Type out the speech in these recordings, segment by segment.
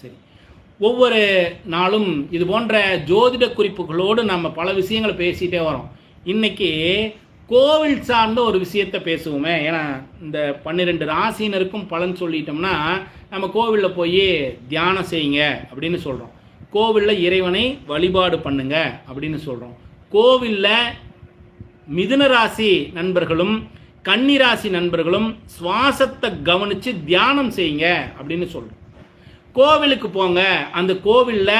சரி. ஒவ்வொரு நாளும் இது போன்ற ஜோதிட குறிப்புகளோடு நம்ம பல விஷயங்களை பேசிகிட்டே வரோம். இன்னைக்கு கோவில் சார்ந்த ஒரு விஷயத்தை பேசுவோமே. ஏன்னா இந்த பன்னிரெண்டு ராசினருக்கும் பலன் சொல்லிட்டோம்னா நம்ம கோவிலில் போய் தியானம் செய்யுங்க அப்படின்னு சொல்கிறோம் கோவிலில் இறைவனை வழிபாடு பண்ணுங்க அப்படின்னு சொல்கிறோம் கோவிலில் மிதுன ராசி நண்பர்களும் கன்னிராசி நண்பர்களும் சுவாசத்தை கவனித்து தியானம் செய்யுங்க அப்படின்னு சொல்கிறோம் கோவிலுக்கு போங்க. அந்த கோவிலில்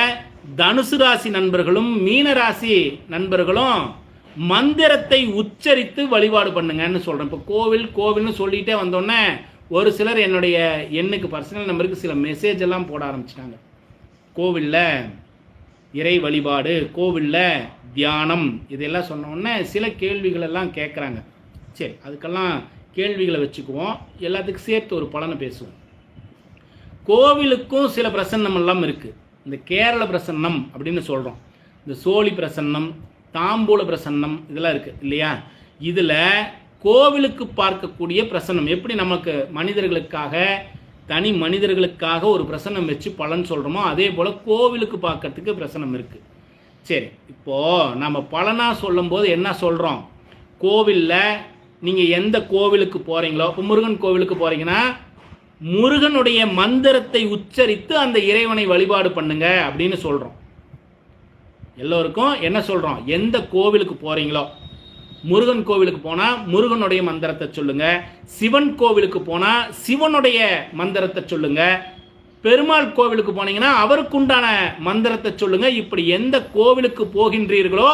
தனுசு ராசி நண்பர்களும் மீன ராசி நண்பர்களும் மந்திரத்தை உச்சரித்து வழிபாடு பண்ணுங்கன்னு சொல்கிறேன் இப்போ கோவில் கோவில்னு சொல்லிகிட்டே வந்தோடனே ஒரு சிலர் என்னுடைய எண்ணுக்கு பர்சனல் நம்பருக்கு சில மெசேஜ் எல்லாம் போட ஆரம்பிச்சிட்டாங்க. கோவிலில் இறை வழிபாடு கோவிலில் தியானம் இதெல்லாம் சொன்னோடனே சில கேள்விகள் எல்லாம் கேட்குறாங்க சரி அதுக்கெல்லாம் கேள்விகளை வச்சுக்குவோம். எல்லாத்துக்கும் சேர்த்து ஒரு பலனை பேசுவோம். கோவிலுக்கும் சில பிரசன்னம் எல்லாம் இருக்குது இந்த கேரள பிரசன்னம் அப்படின்னு சொல்கிறோம் இந்த சோழி பிரசன்னம் தாம்பூல பிரசன்னம் இதெல்லாம் இருக்குது இல்லையா? இதில் கோவிலுக்கு பார்க்கக்கூடிய பிரசன்னம். எப்படி நமக்கு மனிதர்களுக்காக தனி மனிதர்களுக்காக ஒரு பிரசன்னம் வச்சு பலன் சொல்கிறோமோ அதே போல் கோவிலுக்கு பார்க்கறதுக்கு பிரசன்னம் இருக்குது சரி இப்போது நம்ம பலனாக சொல்லும்போது என்ன சொல்கிறோம் கோவிலில் நீங்கள் எந்த கோவிலுக்கு போகிறீங்களோ இப்போ முருகன் கோவிலுக்கு போகிறீங்கன்னா முருகனுடைய மந்திரத்தை உச்சரித்து அந்த இறைவனை வழிபாடு பண்ணுங்க அப்படின்னு சொல்கிறோம் எல்லோருக்கும் என்ன சொல்கிறோம் எந்த கோவிலுக்கு போகிறீங்களோ முருகன் கோவிலுக்கு போனால் முருகனுடைய மந்திரத்தை சொல்லுங்க. சிவன் கோவிலுக்கு போனால் சிவனுடைய மந்திரத்தை சொல்லுங்க. பெருமாள் கோவிலுக்கு போனீங்கன்னா அவருக்குண்டான மந்திரத்தை சொல்லுங்க. இப்படி எந்த கோவிலுக்கு போகின்றீர்களோ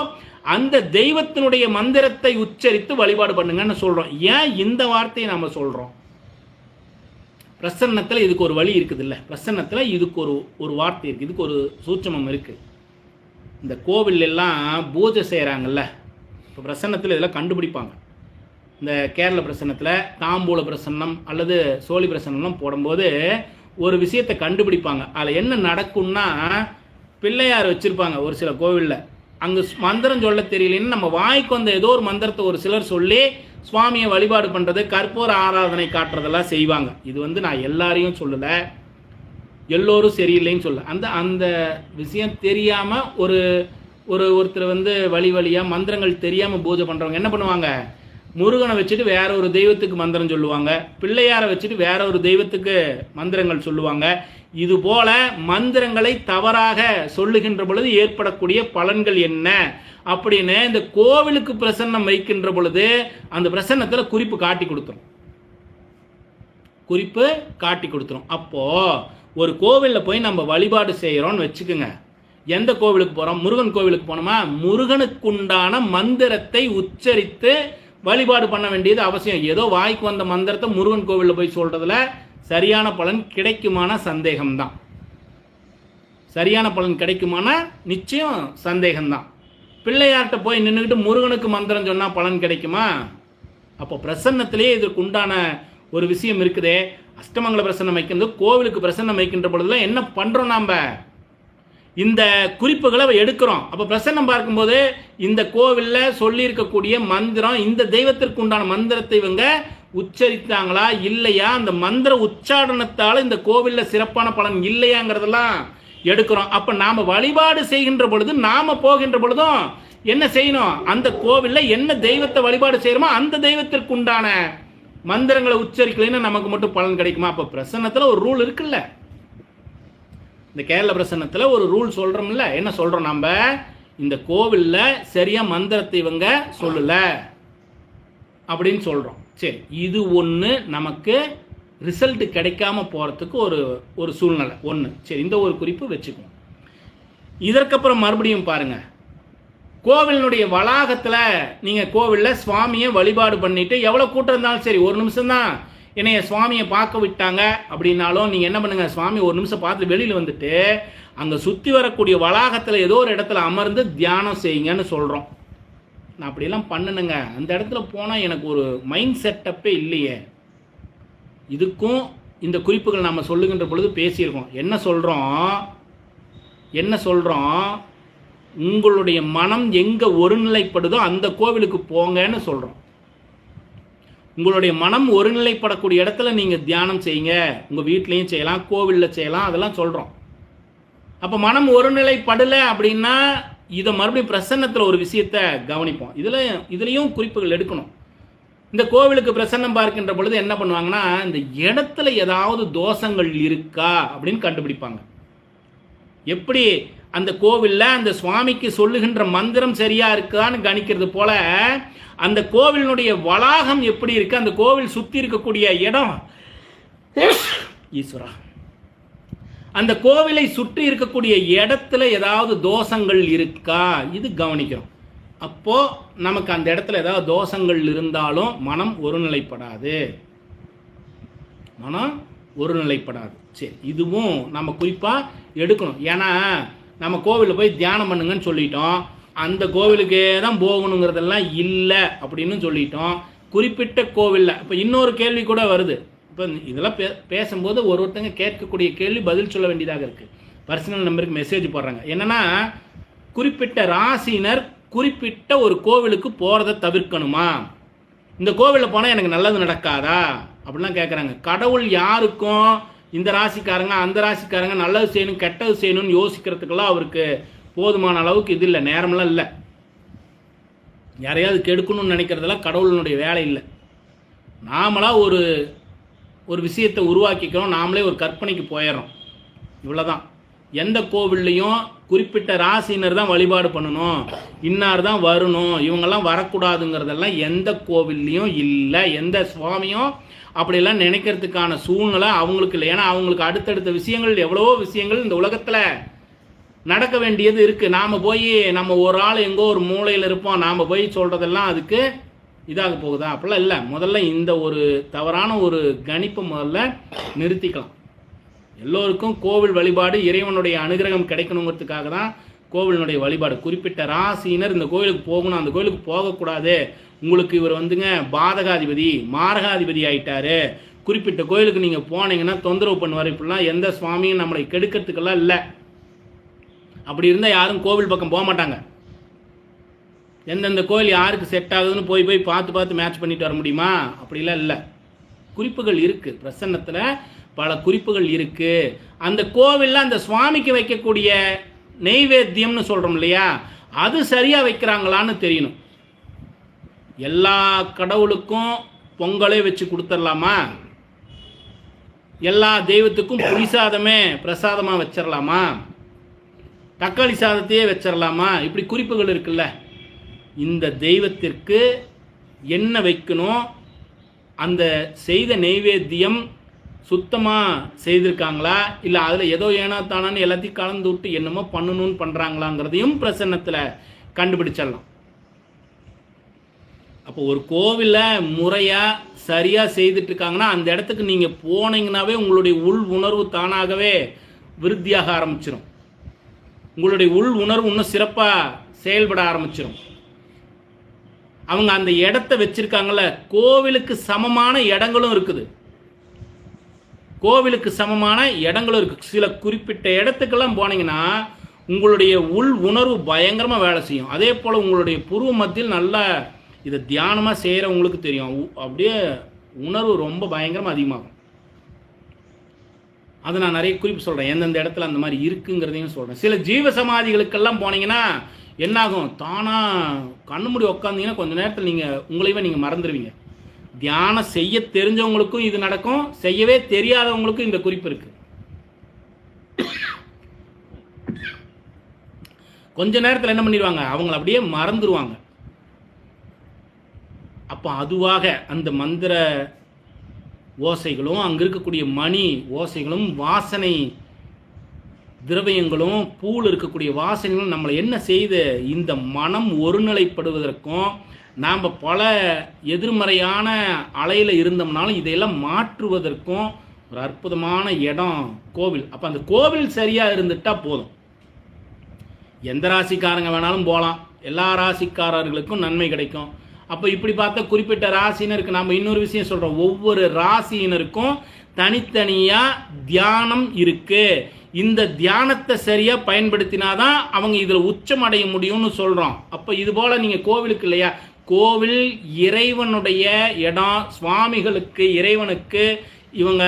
அந்த தெய்வத்தினுடைய மந்திரத்தை உச்சரித்து வழிபாடு பண்ணுங்கன்னு சொல்கிறோம் ஏன் இந்த வார்த்தையை நம்ம சொல்கிறோம் பிரசன்னத்தில் இதுக்கு ஒரு வழி இருக்குது இல்லை பிரசன்னத்தில் இதுக்கு ஒரு ஒரு வார்த்தை இருக்குது இதுக்கு ஒரு சூட்சமம் இருக்குது இந்த கோவிலெல்லாம் பூஜை செய்கிறாங்கல்ல இப்போ பிரசன்னத்தில் இதெல்லாம் கண்டுபிடிப்பாங்க. இந்த கேரள பிரசன்னத்தில் தாம்பூல பிரசன்னம் அல்லது சோழி பிரசன்னம்லாம் போடும்போது ஒரு விஷயத்தை கண்டுபிடிப்பாங்க. அதில் என்ன நடக்கும்னா பிள்ளையார் வச்சுருப்பாங்க ஒரு சில கோவிலில். அங்கே மந்திரம் சொல்ல தெரியலன்னு நம்ம வாய்க்கு வந்த ஏதோ ஒரு மந்திரத்தை ஒரு சிலர் சொல்லி சுவாமியை வழிபாடு பண்ணுறது கற்பூர ஆராதனை காட்டுறதெல்லாம் செய்வாங்க. இது வந்து நான் எல்லாரையும் சொல்லலை. எல்லோரும் சரியில்லைன்னு சொல்ல. அந்த அந்த விஷயம் தெரியாமல் ஒரு ஒரு ஒருத்தர் வந்து வழி வழியாக மந்திரங்கள் தெரியாமல் பூஜை பண்ணுறவங்க என்ன பண்ணுவாங்க? முருகனை வச்சுட்டு வேற ஒரு தெய்வத்துக்கு மந்திரம் சொல்லுவாங்க. பிள்ளையாரை வச்சுட்டு வேற ஒரு தெய்வத்துக்கு மந்திரங்கள் சொல்லுவாங்க. இது போல மந்திரங்களை தவறாக சொல்லுகின்ற பொழுது ஏற்படக்கூடிய பலன்கள் என்ன? அப்படின்னு இந்த கோவிலுக்கு பிரசன்னம் வைக்கின்ற பொழுது அந்த பிரசன்னத்தில் குறிப்பு காட்டி கொடுத்துரும். குறிப்பு காட்டி கொடுத்துரும். அப்போ ஒரு கோவிலில் போய் நம்ம வழிபாடு செய்கிறோம்னு வச்சுக்கோங்க. எந்த கோவிலுக்கு போகிறோம் முருகன் கோவிலுக்கு போனோமா? முருகனுக்குண்டான மந்திரத்தை உச்சரித்து வழிபாடு பண்ண வேண்டியது அவசியம். ஏதோ வாய்க்கு வந்த மந்திரத்தை முருகன் கோவிலில் போய் சொல்கிறதுல சரியான பலன் கிடைக்குமான சந்தேகம்தான். சரியான பலன் கிடைக்குமான நிச்சயம் சந்தேகம்தான். பிள்ளையார்கிட்ட போய் நின்றுக்கிட்டு முருகனுக்கு மந்திரம் சொன்னால் பலன் கிடைக்குமா? அப்போ பிரசன்னத்திலே இதற்கு உண்டான ஒரு விஷயம் இருக்குதே. அஷ்டமங்கல பிரசன்னம் வைக்கிறது கோவிலுக்கு பிரசன்னம் வைக்கின்ற பொழுதுல என்ன பண்ணுறோம் நாம்? இந்த குறிப்புகளை எடுக்கிறோம். அப்போ பிரசன்னம் பார்க்கும்போது இந்த கோவிலில் சொல்லியிருக்கக்கூடிய மந்திரம் இந்த தெய்வத்திற்கு உண்டான மந்திரத்தை இவங்க உச்சரித்தாங்களா? இல்லையா? அந்த மந்திர உச்சாடனத்தால் இந்த கோவிலில் சிறப்பான பலன் இல்லையாங்கிறதெல்லாம் எடுக்கிறோம். அப்போ நாம் வழிபாடு செய்கின்ற பொழுது நாம் போகின்ற பொழுதும் என்ன செய்யணும்? அந்த கோவிலில் என்ன தெய்வத்தை வழிபாடு செய்கிறோமோ அந்த தெய்வத்திற்கு உண்டான மந்திரங்களை உச்சரிக்கலைன்னா நமக்கு மட்டும் பலன் கிடைக்குமா? அப்போ பிரசன்னத்தில் ஒரு ரூல் இருக்குல்ல. இந்த கேரள பிரசன்னத்தில் ஒரு ரூல் சொல்கிறோம்ல என்ன சொல்கிறோம் நம்ம இந்த கோவிலில் சரியாக மந்திரத்தை இவங்க சொல்லலை அப்படின்னு சொல்கிறோம் சரி இது ஒன்று நமக்கு ரிசல்ட் கிடைக்காம போகிறதுக்கு ஒரு ஒரு சூழ்நிலை. ஒன்று சரி இந்த ஒரு குறிப்பு வச்சுக்குவோம். இதற்கப்புறம் மறுபடியும் பாருங்கள் கோவிலினுடைய வளாகத்தில் நீங்கள் கோவிலில் சுவாமியை வழிபாடு பண்ணிவிட்டு எவ்வளோ கூட்டம் இருந்தாலும் சரி ஒரு நிமிஷம் தான் என்னைய சுவாமியை பார்க்க விட்டாங்க அப்படின்னாலும் நீங்கள் என்ன பண்ணுங்கள் சுவாமி ஒரு நிமிஷம் பார்த்து வெளியில் வந்துட்டு அங்கே சுற்றி வரக்கூடிய வளாகத்தில் ஏதோ ஒரு இடத்துல அமர்ந்து தியானம் செய்யுங்கன்னு சொல்கிறோம் நான் அப்படியெல்லாம் பண்ணணுங்க. அந்த இடத்துல போனால் எனக்கு ஒரு மைண்ட் செட்டப்பே இல்லையே. இதுக்கும் இந்த குறிப்புகள் நம்ம சொல்லுகின்ற பொழுது பேசியிருக்கோம். என்ன சொல்கிறோம் என்ன சொல்கிறோம் உங்களுடைய மனம் எங்கே ஒருநிலைப்படுதோ அந்த கோவிலுக்கு போங்கன்னு சொல்கிறோம் உங்களுடைய மனம் ஒருநிலைப்படக்கூடிய இடத்துல நீங்கள் தியானம் செய்யுங்க. உங்கள் வீட்லேயும் செய்யலாம் கோவிலில் செய்யலாம் அதெல்லாம் சொல்கிறோம் அப்போ மனம் ஒருநிலைப்படலை அப்படின்னா இதை மறுபடியும் பிரசன்னத்தில் ஒரு விஷயத்தை கவனிப்போம். இதில் இதுலேயும் குறிப்புகள் எடுக்கணும். இந்த கோவிலுக்கு பிரசன்னம் பார்க்கின்ற பொழுது என்ன பண்ணுவாங்கன்னா இந்த இடத்துல ஏதாவது தோஷங்கள் இருக்கா அப்படின்னு கண்டுபிடிப்பாங்க. எப்படி அந்த கோவிலில் அந்த சுவாமிக்கு சொல்லுகின்ற மந்திரம் சரியா இருக்கான்னு கணிக்கிறது போல அந்த கோவிலினுடைய வளாகம் எப்படி இருக்கு? அந்த கோவில் சுற்றி இருக்கக்கூடிய இடம். ஈஸ்வரா. அந்த கோவிலை சுற்றி இருக்கக்கூடிய இடத்துல ஏதாவது தோஷங்கள் இருக்கா? இது கவனிக்கிறோம் அப்போ நமக்கு அந்த இடத்துல ஏதாவது தோஷங்கள் இருந்தாலும் மனம் ஒருநிலைப்படாது. மனம் ஒருநிலைப்படாது. சரி இதுவும் நம்ம குறிப்பாக எடுக்கணும். ஏன்னா நம்ம கோவிலில் போய் தியானம் பண்ணுங்கன்னு சொல்லிட்டோம். அந்த கோவிலுக்கே தான் போகணுங்கிறதெல்லாம் இல்லை அப்படின்னு சொல்லிட்டோம். குறிப்பிட்ட கோவிலில் இப்போ இன்னொரு கேள்வி கூட வருது. இப்போ இதெல்லாம் பே பேசும்போது ஒரு ஒருத்தங்க கேட்கக்கூடிய கேள்வி பதில் சொல்ல வேண்டியதாக இருக்குது பர்சனல் நம்பருக்கு மெசேஜ் போடுறாங்க. என்னென்னா குறிப்பிட்ட ராசினர் குறிப்பிட்ட ஒரு கோவிலுக்கு போகிறத தவிர்க்கணுமா? இந்த கோவிலில் போனால் எனக்கு நல்லது நடக்காதா? அப்படிலாம் கேட்குறாங்க கடவுள் யாருக்கும் இந்த ராசிக்காரங்க அந்த ராசிக்காரங்க நல்லது செய்யணும் கெட்டது செய்யணும்னு யோசிக்கிறதுக்கெல்லாம் அவருக்கு போதுமான அளவுக்கு இது இல்லை. நேரமெல்லாம் இல்லை. யாரையாவது கெடுக்கணும்னு நினைக்கிறதெல்லாம் கடவுளினுடைய வேலை இல்லை. நாமளாக ஒரு ஒரு விஷயத்தை உருவாக்கிக்கிறோம் நாமளே ஒரு கற்பனைக்கு போயிடுறோம். இவ்வளோதான் எந்த கோவில்லையும் குறிப்பிட்ட ராசினர் தான் வழிபாடு பண்ணணும். இன்னார் தான் வரணும். இவங்கெல்லாம் வரக்கூடாதுங்கிறதெல்லாம் எந்த கோவில்லையும் இல்லை. எந்த சுவாமியும் அப்படியெல்லாம் நினைக்கிறதுக்கான சூழ்நிலை அவங்களுக்கு இல்லை. ஏன்னா அவங்களுக்கு அடுத்தடுத்த விஷயங்கள் எவ்வளவோ விஷயங்கள் இந்த உலகத்தில் நடக்க வேண்டியது இருக்குது நாம் போய் நம்ம ஒரு ஆள் எங்கோ ஒரு மூலையில் இருப்போம். நாம் போய் சொல்கிறதெல்லாம் அதுக்கு இதாக போகுதா? அப்படிலாம் இல்லை. முதல்ல இந்த ஒரு தவறான ஒரு கணிப்பை முதல்ல நிறுத்திக்கலாம். எல்லோருக்கும் கோவில் வழிபாடு இறைவனுடைய அனுகிரகம் கிடைக்கணுங்கிறதுக்காக தான் கோவிலினுடைய வழிபாடு. குறிப்பிட்ட ராசியினர் இந்த கோவிலுக்கு போகணும். அந்த கோவிலுக்கு போகக்கூடாது. உங்களுக்கு இவர் வந்துங்க பாதகாதிபதி மாரகாதிபதி ஆயிட்டாரு. குறிப்பிட்ட கோயிலுக்கு நீங்கள் போனீங்கன்னா தொந்தரவு பண்ணுவார். இப்படிலாம் எந்த சுவாமியும் நம்மளை கெடுக்கிறதுக்கெல்லாம் இல்லை. அப்படி இருந்தால் யாரும் கோவில் பக்கம் போக மாட்டாங்க. எந்தெந்த கோயில் யாருக்கு செட் ஆகுதுன்னு போய் போய் பார்த்து பார்த்து மேட்ச் பண்ணிட்டு வர முடியுமா? அப்படிலாம் இல்லை. குறிப்புகள் இருக்குது பிரசன்னத்தில் பல குறிப்புகள் இருக்குது அந்த கோவிலில் அந்த சுவாமிக்கு வைக்கக்கூடிய நெய்வேத்தியம்னு சொல்கிறோம் இல்லையா? அது சரியாக வைக்கிறாங்களான்னு தெரியணும். எல்லா கடவுளுக்கும் பொங்கலே வச்சு கொடுத்துடலாமா? எல்லா தெய்வத்துக்கும் புளி சாதமே பிரசாதமாக வச்சிடலாமா? தக்காளி சாதத்தையே வச்சிடலாமா? இப்படி குறிப்புகள் இருக்குல்ல. இந்த தெய்வத்திற்கு என்ன வைக்கணும்? அந்த செய்த நெய்வேத்தியம் சுத்தமாக செய்திருக்காங்களா? இல்லை அதில் ஏதோ ஏனா தானான்னு எல்லாத்தையும் கலந்து விட்டு என்னமோ பண்ணணும்னு பண்ணுறாங்களாங்கிறதையும் பிரசன்னத்தில் கண்டுபிடிச்சிடலாம். அப்போ ஒரு கோவிலில் முறையாக சரியாக செய்துட்டு இருக்காங்கன்னா அந்த இடத்துக்கு நீங்கள் போனீங்கன்னாவே உங்களுடைய உள் உணர்வு தானாகவே விருத்தியாக ஆரம்பிச்சிடும் உங்களுடைய உள் உணர்வு இன்னும் சிறப்பாக செயல்பட ஆரம்பிச்சிடும் அவங்க அந்த இடத்த வச்சிருக்காங்கல்ல கோவிலுக்கு சமமான இடங்களும் இருக்குது. கோவிலுக்கு சமமான இடங்களும் இருக்கு. சில குறிப்பிட்ட இடத்துக்கெல்லாம் போனீங்கன்னா உங்களுடைய உள் உணர்வு பயங்கரமாக வேலை செய்யும். அதே போல் உங்களுடைய புருவ மத்தியில் நல்லா இதை தியானமாக செய்கிறவங்களுக்கு தெரியும். உ- அப்படியே உணர்வு ரொம்ப பயங்கரமாக அதிகமாகும். அதை நான் நிறைய குறிப்பு சொல்கிறேன் எந்தெந்த இடத்துல அந்த மாதிரி இருக்குங்கிறதையும் சொல்கிறேன் சில ஜீவ சமாதிகளுக்கெல்லாம் போனீங்கன்னா என்னாகும்? தானாக கண்ணு மூடி உட்காந்திங்கன்னா கொஞ்ச நேரத்தில் நீங்கள் உங்களையவே நீங்கள் மறந்துடுவீங்க தியானம் செய்ய தெரிஞ்சவங்களுக்கும் இது நடக்கும் செய்யவே தெரியாதவங்களுக்கும் இந்த குறிப்பு இருக்குது கொஞ்ச நேரத்தில் என்ன பண்ணிடுவாங்க அவங்கள அப்படியே மறந்துடுவாங்க அப்போ அதுவாக அந்த மந்திர ஓசைகளும் அங்கே இருக்கக்கூடிய மணி ஓசைகளும் வாசனை திரவியங்களும் பூவில் இருக்கக்கூடிய வாசனைகளும் நம்மளை என்ன செய்து இந்த மனம் ஒருநிலைப்படுவதற்கும் நாம் பல எதிர்மறையான அலையில் இருந்தோம்னாலும் இதையெல்லாம் மாற்றுவதற்கும் ஒரு அற்புதமான இடம் கோவில். அப்போ அந்த கோவில் சரியாக இருந்துட்டால் போதும். எந்த ராசிக்காரங்க வேணாலும் போகலாம் எல்லா ராசிக்காரர்களுக்கும் நன்மை கிடைக்கும். அப்போ இப்படி பார்த்தா குறிப்பிட்ட ராசினருக்கு நம்ம இன்னொரு விஷயம் சொல்கிறோம் ஒவ்வொரு ராசியினருக்கும் தனித்தனியாக தியானம் இருக்குது இந்த தியானத்தை சரியாக பயன்படுத்தினாதான் அவங்க இதில் உச்சம் அடைய முடியும்னு சொல்கிறோம் அப்போ இது போல் நீங்கள் கோவிலுக்கு இல்லையா? கோவில் இறைவனுடைய இடம் சுவாமிகளுக்கு இறைவனுக்கு இவங்க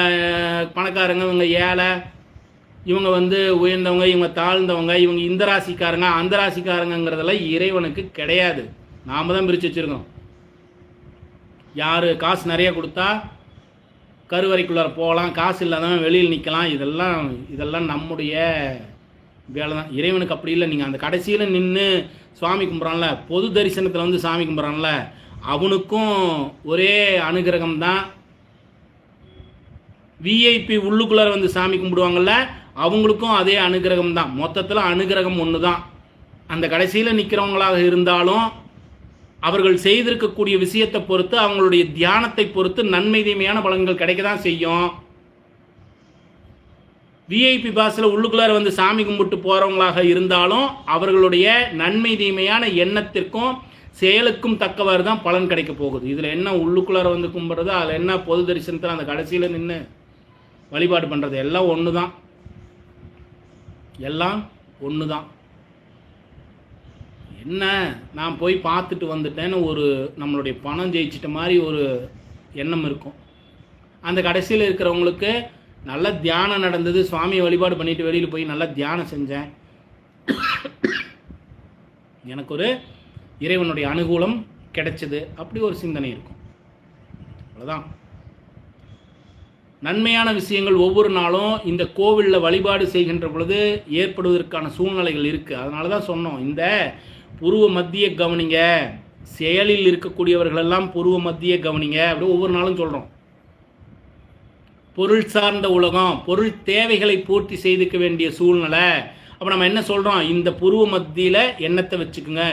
பணக்காரங்க இவங்க ஏழை இவங்க வந்து உயர்ந்தவங்க இவங்க தாழ்ந்தவங்க இவங்க இந்த ராசிக்காரங்க அந்த ராசிக்காரங்கிறதெல்லாம் இறைவனுக்கு கிடையாது. நாம தான் பிரித்து வச்சுருக்கோம். யார் காசு நிறைய கொடுத்தா கருவறைக்குள்ளார போகலாம் காசு இல்லாதவன் வெளியில் நிற்கலாம். இதெல்லாம் இதெல்லாம் நம்முடைய வேலை தான் இறைவனுக்கு அப்படி இல்லை. நீங்கள் அந்த கடைசியில் நின்று சுவாமி கும்பிட்றான்ல பொது தரிசனத்தில் வந்து சாமி கும்பிட்றான்ல அவனுக்கும் ஒரே அனுகிரகம் தான் விஐபி உள்ளுக்குள்ளார வந்து சாமி கும்பிடுவாங்கல்ல அவங்களுக்கும் அதே அனுகிரகம் தான் மொத்தத்தில் அனுகிரகம் ஒன்று தான் அந்த கடைசியில் நிற்கிறவங்களாக இருந்தாலும் அவர்கள் செய்திருக்கக்கூடிய விஷயத்தை பொறுத்து அவங்களுடைய தியானத்தை பொறுத்து நன்மை தீமையான பலன்கள் கிடைக்க தான் செய்யும் விஐபி பாஸில் உள்ளுக்குள்ளார வந்து சாமி கும்பிட்டு போகிறவங்களாக இருந்தாலும் அவர்களுடைய நன்மை தீமையான எண்ணத்திற்கும் செயலுக்கும் தக்கவாறு தான் பலன் கிடைக்க போகுது. இதில் என்ன உள்ளுக்குள்ளார வந்து கும்பிட்றது அதில் என்ன பொது தரிசனத்தில் அந்த கடைசியில் நின்று வழிபாடு பண்ணுறது எல்லாம் ஒன்று தான் எல்லாம் ஒன்று தான் என்ன? நான் போய் பார்த்துட்டு வந்துட்டேன்னு ஒரு நம்மளுடைய பணம் ஜெயிச்சிட்ட மாதிரி ஒரு எண்ணம் இருக்கும். அந்த கடைசியில் இருக்கிறவங்களுக்கு நல்ல தியானம் நடந்தது. சுவாமியை வழிபாடு பண்ணிட்டு வெளியில் போய் நல்லா தியானம் செஞ்சேன். எனக்கு ஒரு இறைவனுடைய அனுகூலம் கிடைச்சது. அப்படி ஒரு சிந்தனை இருக்கும். அவ்வளோதான் நன்மையான விஷயங்கள் ஒவ்வொரு நாளும் இந்த கோவிலில் வழிபாடு செய்கின்ற பொழுது ஏற்படுவதற்கான சூழ்நிலைகள் இருக்குது அதனால தான் சொன்னோம் இந்த புருவ மத்திய கவனிங்க. செயலில் இருக்கக்கூடியவர்களெல்லாம் புருவ மத்திய கவனிங்க. அப்படின்னு ஒவ்வொரு நாளும் சொல்கிறோம் பொருள் சார்ந்த உலகம் பொருள் தேவைகளை பூர்த்தி செய்துக்க வேண்டிய சூழ்நிலை. அப்போ நம்ம என்ன சொல்கிறோம் இந்த புருவ மத்தியில் எண்ணத்தை வச்சுக்கோங்க.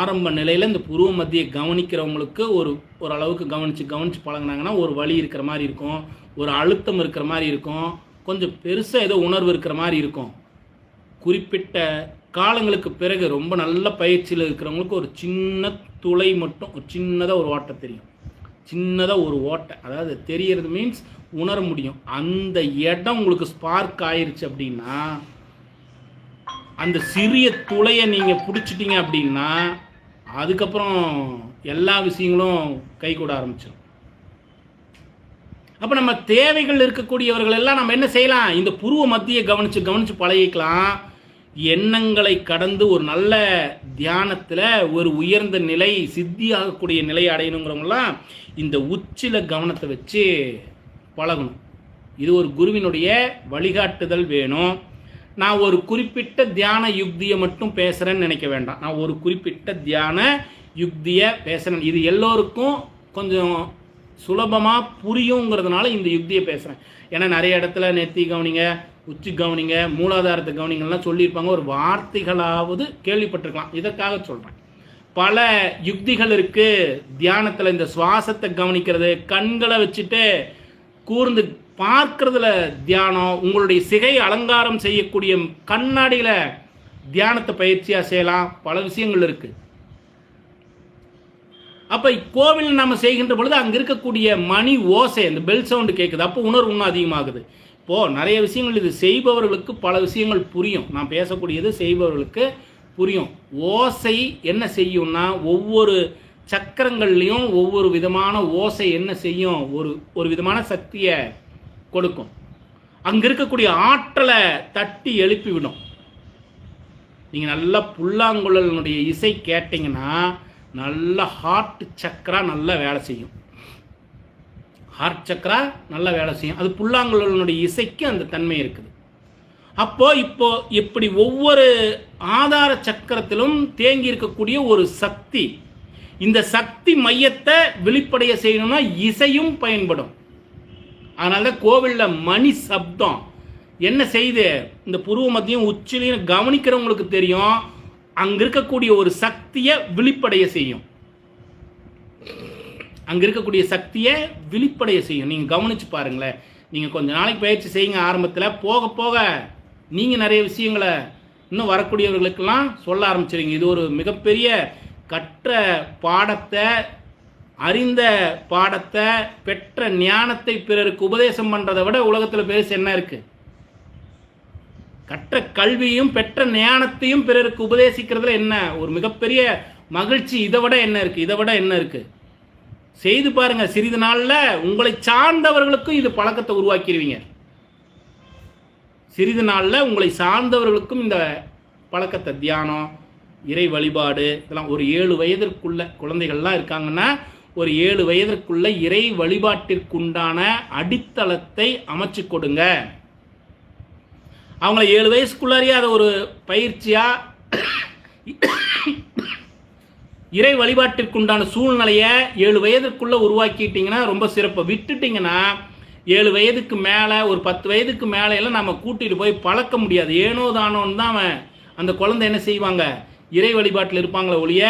ஆரம்ப நிலையில் இந்த புருவ மத்தியை கவனிக்கிறவங்களுக்கு ஒரு ஒரு அளவுக்கு கவனித்து கவனித்து பழகுனாங்கன்னா ஒரு வழி இருக்கிற மாதிரி இருக்கும். ஒரு அழுத்தம் இருக்கிற மாதிரி இருக்கும். கொஞ்சம் பெருசாக ஏதோ உணர்வு இருக்கிற மாதிரி இருக்கும். குறிப்பிட்ட காலங்களுக்கு பிறகு ரொம்ப நல்ல பயிற்சியில் இருக்கிறவங்களுக்கு ஒரு சின்ன துளை மட்டும் ஒரு சின்னதாக ஒரு ஓட்டை தெரியும். சின்னதாக ஒரு ஓட்டை. அதாவது தெரியறது மீன்ஸ் உணர முடியும். அந்த இடம் உங்களுக்கு ஸ்பார்க் ஆயிருச்சு அப்படின்னா அந்த சிறிய துளையை நீங்கள் பிடிச்சிட்டிங்க அப்படின்னா அதுக்கப்புறம் எல்லா விஷயங்களும் கைகூட ஆரம்பிச்சிடும் அப்போ நம்ம தேவைகள் இருக்கக்கூடியவர்கள் எல்லாம் நம்ம என்ன செய்யலாம்? இந்த புருவ மத்தியை கவனித்து கவனித்து பழகிக்கலாம். எண்ணங்களை கடந்து ஒரு நல்ல தியானத்தில் ஒரு உயர்ந்த நிலை சித்தியாகக்கூடிய நிலை அடையணுங்கிறவங்களாம் இந்த உச்சில கவனத்தை வச்சு பழகணும். இது ஒரு குருவினுடைய வழிகாட்டுதல் வேணும். நான் ஒரு குறிப்பிட்ட தியான யுக்தியை மட்டும் பேசுகிறேன்னு நினைக்க வேண்டாம். நான் ஒரு குறிப்பிட்ட தியான யுக்தியை பேசுகிறேன் இது எல்லோருக்கும் கொஞ்சம் சுலபமாக புரியுங்கிறதுனால இந்த யுக்தியை பேசுகிறேன் ஏன்னா நிறைய இடத்துல நெத்தி கவனிங்க உச்சி கவனிங்க மூலாதாரத்தை கவனிங்கள்லாம் சொல்லியிருப்பாங்க. ஒரு வார்த்தைகளாவது கேள்விப்பட்டிருக்கலாம். இதற்காக சொல்கிறேன் பல யுக்திகள் இருக்குது தியானத்தில் இந்த சுவாசத்தை கவனிக்கிறது கண்களை வச்சுட்டு கூர்ந்து பார்க்கறதுல தியானம் உங்களுடைய சிகை அலங்காரம் செய்யக்கூடிய கண்ணாடியில் தியானத்தை பயிற்சியாக செய்யலாம். பல விஷயங்கள் இருக்குது அப்போ கோவில் நம்ம செய்கின்ற பொழுது அங்கே இருக்கக்கூடிய மணி ஓசை அந்த பெல் சவுண்டு கேட்குது அப்போ உணர்வு இன்னும் அதிகமாகுது. இப்போது நிறைய விஷயங்கள் இது செய்பவர்களுக்கு பல விஷயங்கள் புரியும். நான் பேசக்கூடியது செய்பவர்களுக்கு புரியும். ஓசை என்ன செய்யும்னா ஒவ்வொரு சக்கரங்கள்லேயும் ஒவ்வொரு விதமான ஓசை என்ன செய்யும்? ஒரு ஒரு விதமான சக்தியை கொடுக்கும். அங்கே இருக்கக்கூடிய ஆற்றலை தட்டி எழுப்பி விடும். நீங்கள் நல்லா புல்லாங்குழலினுடைய இசை கேட்டிங்கன்னா நல்ல ஹார்ட் சக்கரா நல்லா வேலை செய்யும். ஹார்ட் சக்கரா நல்லா வேலை செய்யும். அது புல்லாங்குழலினுடைய இசைக்கு அந்த தன்மை இருக்குது. அப்போ இப்போ இப்படி ஒவ்வொரு ஆதார சக்கரத்திலும் தேங்கி இருக்கக்கூடிய ஒரு சக்தி இந்த சக்தி மையத்தை வெளிப்படைய செய்யணும்னா இசையும் பயன்படும். அதனால தான் கோவிலில் மணி சப்தம். என்ன செய்து இந்த புருவ மத்தியும் உச்சிலையும் கவனிக்கிறவங்களுக்கு தெரியும். அங்கே இருக்கக்கூடிய ஒரு சக்தியை விழிப்படைய செய்யும். அங்கே இருக்கக்கூடிய சக்தியை விழிப்படைய செய்யும். நீங்கள் கவனிச்சு பாருங்களேன். நீங்கள் கொஞ்சம் நாளைக்கு பயிற்சி செய்யுங்க ஆரம்பத்தில். போக போக நீங்கள் நிறைய விஷயங்களை இன்னும் வரக்கூடியவர்களுக்கெல்லாம் சொல்ல ஆரம்பிச்சிருங்க இது ஒரு மிகப்பெரிய கற்ற பாடத்தை அறிந்த பாடத்தை பெற்ற ஞானத்தை பிறருக்கு உபதேசம் பண்ணுறதை விட உலகத்தில் பெருசு என்ன இருக்குது கற்ற கல்வியும் பெற்ற ஞானத்தையும் பிறருக்கு உபதேசிக்கிறதுல என்ன? ஒரு மிகப்பெரிய மகிழ்ச்சி இதை விட என்ன இருக்குது இதை விட என்ன இருக்குது செய்து பாருங்க சிறிது நாள்ல உங்களை சார்ந்தவர்களுக்கும் இது பழக்கத்தை உருவாக்கிடுவீங்க சிறிது நாளில் உங்களை சார்ந்தவர்களுக்கும் இந்த பழக்கத்தை தியானம் இறை வழிபாடு இதெல்லாம் ஒரு ஏழு வயதிற்குள்ள குழந்தைகள்லாம் இருக்காங்கன்னா ஒரு ஏழு வயதிற்குள்ள இறை வழிபாட்டிற்குண்டான அடித்தளத்தை அமைச்சு கொடுங்க. அவங்கள ஏழு வயசுக்குள்ளாரியே அதை ஒரு பயிற்சியாக இறை வழிபாட்டிற்குண்டான சூழ்நிலையை ஏழு வயதுக்குள்ளே உருவாக்கிட்டீங்கன்னா ரொம்ப சிறப்பு. விட்டுட்டிங்கன்னா ஏழு வயதுக்கு மேலே ஒரு பத்து வயதுக்கு மேலே எல்லாம் நம்ம கூட்டிகிட்டு போய் பழக்க முடியாது. ஏனோ தானோன்னு தான் அவன் அந்த குழந்தை என்ன செய்வாங்க? இறை வழிபாட்டில் இருப்பாங்களே ஒழிய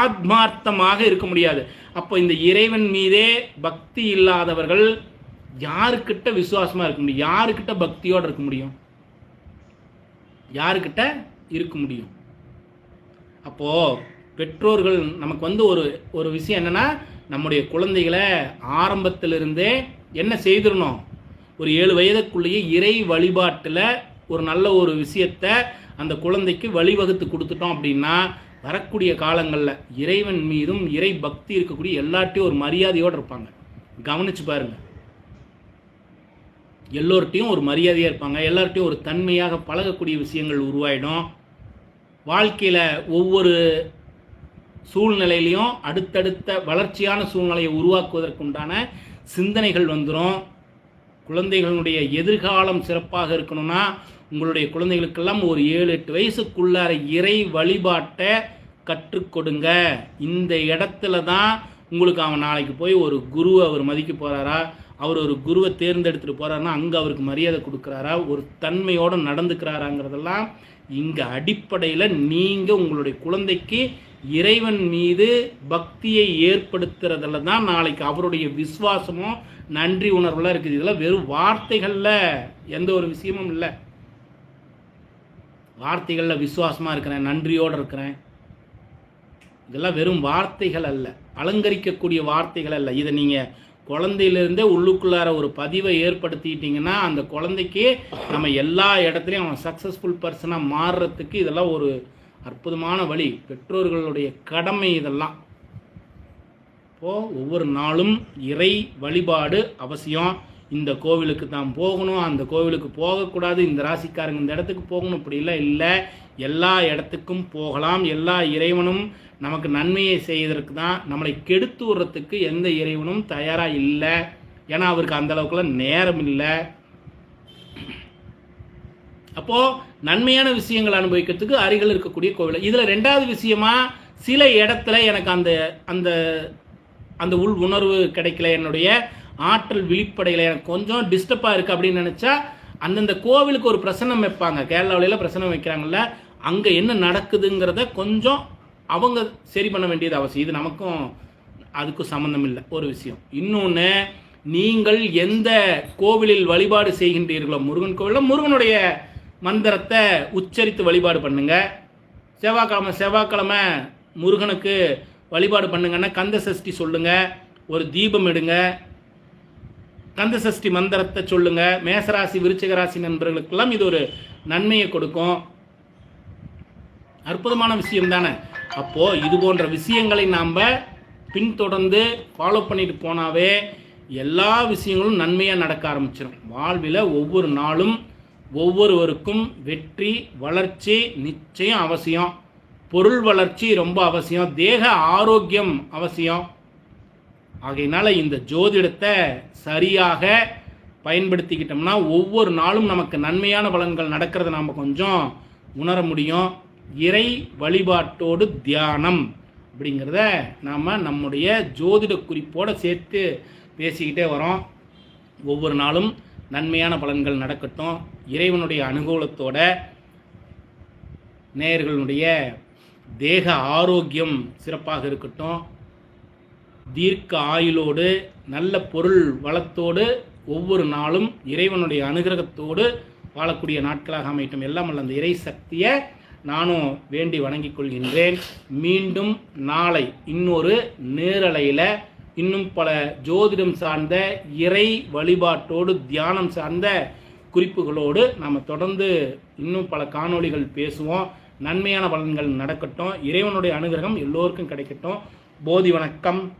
ஆத்மார்த்தமாக இருக்க முடியாது. அப்போ இந்த இறைவன் மீதே பக்தி இல்லாதவர்கள் யாருக்கிட்ட விசுவாசமாக இருக்க முடியும்? யாருக்கிட்ட பக்தியோடு இருக்க முடியும்? யாருக்கிட்ட இருக்க முடியும்? அப்போது பெற்றோர்கள் நமக்கு வந்து ஒரு ஒரு விஷயம் என்னென்னா நம்முடைய குழந்தைகளை ஆரம்பத்திலிருந்தே என்ன செய்திடணும்? ஒரு ஏழு வயதுக்குள்ளேயே இறை வழிபாட்டில் ஒரு நல்ல ஒரு விஷயத்த அந்த குழந்தைக்கு வழிவகுத்து கொடுத்துட்டோம் அப்படின்னா வரக்கூடிய காலங்களில் இறைவன் மீதும் இறை பக்தி இருக்கக்கூடிய எல்லார்ட்டையும் ஒரு மரியாதையோடு இருப்பாங்க. கவனிச்சு பாருங்கள் எல்லோர்ட்டையும் ஒரு மரியாதையாக இருப்பாங்க. எல்லார்ட்டையும் ஒரு தன்மையாக பழகக்கூடிய விஷயங்கள் உருவாயிடும். வாழ்க்கையில் ஒவ்வொரு சூழ்நிலையிலையும் அடுத்தடுத்த வளர்ச்சியான சூழ்நிலையை உருவாக்குவதற்குண்டான சிந்தனைகள் வந்துடும் குழந்தைகளுடைய எதிர்காலம் சிறப்பாக இருக்கணும்னா உங்களுடைய குழந்தைகளுக்கெல்லாம் ஒரு ஏழு எட்டு வயசுக்குள்ளார இறை வழிபாட்டை கற்றுக்கொடுங்க இந்த இடத்துல தான் உங்களுக்கு அவன் நாளைக்கு போய் ஒரு குருவை அவர் மதிக்க போகிறாரா அவர் ஒரு குருவை தேர்ந்தெடுத்துட்டு போகிறாருன்னா அங்கே அவருக்கு மரியாதை கொடுக்குறாரா? ஒரு தன்மையோடு நடந்துக்கிறாராங்கிறதெல்லாம் இங்கே அடிப்படையில் நீங்கள் உங்களுடைய குழந்தைக்கு இறைவன் மீது பக்தியை ஏற்படுத்துறதுல தான் நாளைக்கு அவருடைய விசுவாசமும் நன்றி உணர்வுலாம் இருக்குது. இதெல்லாம் வெறும் வார்த்தைகளில் எந்த ஒரு விஷயமும் இல்லை. வார்த்தைகளில் விசுவாசமாக இருக்கிறேன் நன்றியோடு இருக்கிறேன். இதெல்லாம் வெறும் வார்த்தைகள் அல்ல. அலங்கரிக்கக்கூடிய வார்த்தைகள் அல்ல. இதை நீங்கள் குழந்தையிலேருந்தே உள்ளுக்குள்ளார ஒரு பதிவை ஏற்படுத்திட்டிங்கன்னா அந்த குழந்தைக்கு நம்ம எல்லா இடத்துலையும் அவன் சக்ஸஸ்ஃபுல் பர்சனாக மாறுறதுக்கு இதெல்லாம் ஒரு அற்புதமான வழி பெற்றோர்களுடைய கடமை இதெல்லாம். இப்போது ஒவ்வொரு நாளும் இறை வழிபாடு அவசியம். இந்த கோவிலுக்கு தான் போகணும் அந்த கோவிலுக்கு போகக்கூடாது இந்த ராசிக்காரங்க இந்த இடத்துக்கு போகணும் அப்படிலாம் இல்லை. எல்லா இடத்துக்கும் போகலாம் எல்லா இறைவனும் நமக்கு நன்மையை செய்வதற்கு தான் நம்மளை கெடுத்து விடுறதுக்கு எந்த இறைவனும் தயாராக இல்லை. ஏன்னா அவருக்கு அந்தளவுக்குலாம் நேரம் இல்லை. அப்போது நன்மையான விஷயங்கள் அனுபவிக்கிறதுக்கு அருகில் இருக்கக்கூடிய கோவில்? இதில் ரெண்டாவது விஷயமா சில இடத்துல எனக்கு அந்த அந்த அந்த உள் உணர்வு கிடைக்கல. என்னுடைய ஆற்றல் விழிப்படையில். எனக்கு கொஞ்சம் டிஸ்டர்பாக இருக்குது அப்படின்னு நினச்சா அந்தந்த கோவிலுக்கு ஒரு பிரசனம் வைப்பாங்க. கேரளாவில பிரசனம் வைக்கிறாங்கல்ல. அங்கே என்ன நடக்குதுங்கிறத கொஞ்சம் அவங்க சரி பண்ண வேண்டியது அவசியம். இது நமக்கும் அதுக்கும் சம்மந்தம் இல்லை. ஒரு விஷயம். இன்னொன்று நீங்கள் எந்த கோவிலில் வழிபாடு செய்கின்றீர்களோ முருகன் கோவிலில் முருகனுடைய மந்திரத்தை உச்சரித்து வழிபாடு பண்ணுங்கள் செவ்வாய்க்கிழமை செவ்வாய்க்கிழமை முருகனுக்கு வழிபாடு பண்ணுங்கன்னா கந்த சஷ்டி சொல்லுங்கள் ஒரு தீபம் எடுங்க. கந்த சஷ்டி மந்திரத்தை சொல்லுங்கள் மேசராசி விருச்சிக ராசி நண்பர்களுக்கெல்லாம் இது ஒரு நன்மையை கொடுக்கும். அற்புதமான விஷயம் தானே? அப்போது இது போன்ற விஷயங்களை நாம் பின்தொடர்ந்து ஃபாலோ பண்ணிட்டு போனாவே எல்லா விஷயங்களும் நன்மையாக நடக்க ஆரம்பிச்சிடும் வாழ்வில் ஒவ்வொரு நாளும் ஒவ்வொருவருக்கும் வெற்றி வளர்ச்சி நிச்சயம் அவசியம். பொருள் வளர்ச்சி ரொம்ப அவசியம். தேக ஆரோக்கியம் அவசியம். ஆகையினால இந்த ஜோதிடத்தை சரியாக பயன்படுத்திக்கிட்டோம்னா ஒவ்வொரு நாளும் நமக்கு நன்மையான பலன்கள் நடக்கிறத நாம் கொஞ்சம் உணர முடியும். இறை வழிபாட்டோடு தியானம் அப்படிங்கிறத நாம் நம்முடைய ஜோதிட குறிப்போடு சேர்த்து பேசிக்கிட்டே வரோம். ஒவ்வொரு நாளும் நன்மையான பலன்கள் நடக்கட்டும். இறைவனுடைய அனுகூலத்தோட நேயர்களுடைய தேக ஆரோக்கியம் சிறப்பாக இருக்கட்டும். தீர்க்க ஆயுளோடு நல்ல பொருள் வளத்தோடு ஒவ்வொரு நாளும் இறைவனுடைய அனுகிரகத்தோடு வாழக்கூடிய நாட்களாக அமையட்டும். எல்லாம் அல்ல அந்த இறை சக்தியை நானும் வேண்டி வணங்கிக் கொள்கின்றேன். மீண்டும் நாளை இன்னொரு நேரலையில் இன்னும் பல ஜோதிடம் சார்ந்த இறை வழிபாட்டோடு தியானம் சார்ந்த குறிப்புகளோடு நாம் தொடர்ந்து இன்னும் பல காணொளிகள் பேசுவோம். நன்மையான பலன்கள் நடக்கட்டும். இறைவனுடைய அனுகிரகம் எல்லோருக்கும் கிடைக்கட்டும். போதி வணக்கம்.